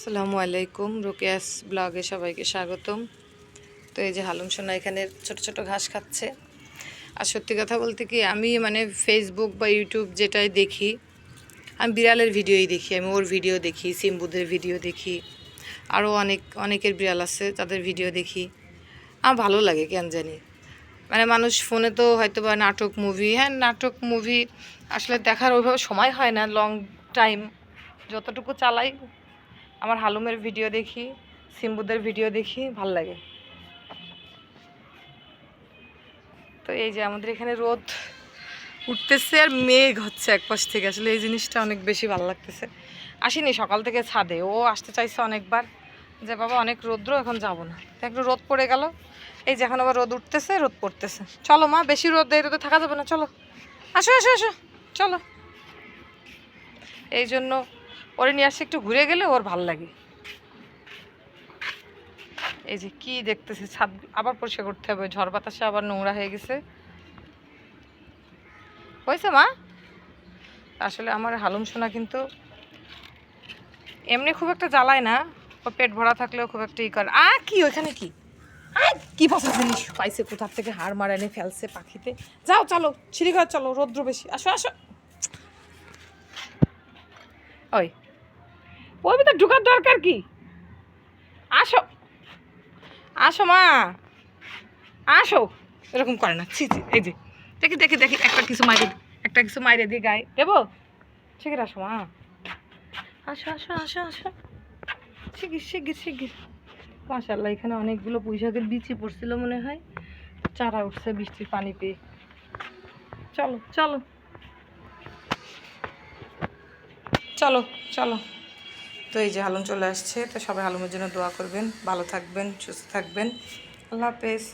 আসসালামু আলাইকুম, রোকেয়াস ব্লগে সবাইকে স্বাগতম। তো এই যে হালুম সোনা এখানে ছোট ছোট ঘাস খাচ্ছে। আর সত্যি কথা বলতে কি, আমি মানে ফেসবুক বা ইউটিউব যেটাই দেখি, আমি বিড়ালের ভিডিওই দেখি, আমি ওর ভিডিও দেখি, সিম্বুদের ভিডিও দেখি আরও অনেক, অনেকের বিড়াল আছে তাদের ভিডিও দেখি। আমার ভালো লাগে, কেন জানি। মানে মানুষ ফোনে তো হয়তো বা নাটক মুভি হ্যাঁ নাটক মুভি আসলে দেখার ওইভাবে সময় হয় না লং টাইম যতটুকু চালাই আমার হালুমের ভিডিও দেখি, সিম্বুদের ভিডিও দেখি, ভালো লাগে। তো এই যে আমাদের এখানে রোদ উঠতেছে আর মেঘ হচ্ছে এক পাশ থেকে। আসলে এই জিনিসটা অনেক বেশি ভালো লাগতেছে। আসিনি সকাল থেকে ছাদে, ও আসতে চাইছে অনেকবার। যে বাবা, অনেক রোদ্র, এখন যাব না। তো একটু রোদ পড়ে গেল। এই যে এখন আবার রোদ উঠতেছে, রোদ পড়তেছে। চলো মা, বেশি রোদ, এই রোদে থাকা যাবে না, চলো। আসো আসো আসো। চলো। এই জন্য ওরে নিয়ে আসে, একটু ঘুরে গেলে ওর ভালো লাগে। এই যে কি দেখতেছে, ছাদ আবার পরিষ্কার করতে হবে, ঝড় বাতাসে আবার নোংরা হয়ে গেছে। হয়েছে মা? আসলে আমার হালুম সোনা কিন্তু এমনি খুব একটা জ্বালায় না, ও পেট ভরা থাকলেও খুব একটা ই করে। আ, কি ওইখানে কি? কি পচা জিনিস পাইছে কোথার থেকে হাড় মারা এনে ফেলছে পাখিতে। যাও, চলো, সিঁড়িঘর চলো, রৌদ্র বেশি। আসো আসো। ওই ওই ভিতর ঢুকার দরকার কি? আসো। আসো মা। আসো। এরকম করে না। ছি ছি, এই যে। দেখি দেখি দেখি। একটা কিছু মাইরে একটা কিছু মাইরে দিয়ে গায়ে। দেবো? শিগির আসো, মা। আসো আসো আসো আসো। শিগির শিগির শিগির মাশাল্লাহ এখানে অনেকগুলো পুঁইশাকের বিচি পড়ছিল মনে হয়। চারা উঠছে বৃষ্টির পানি পেয়ে। চলো চলো। চলো চলো। তো এই যে হালুম চলে আসছে, তো সবাই হালুমের জন্য দোয়া করবেন, ভালো থাকবেন, সুস্থ থাকবেন। আল্লাহ হাফেজ।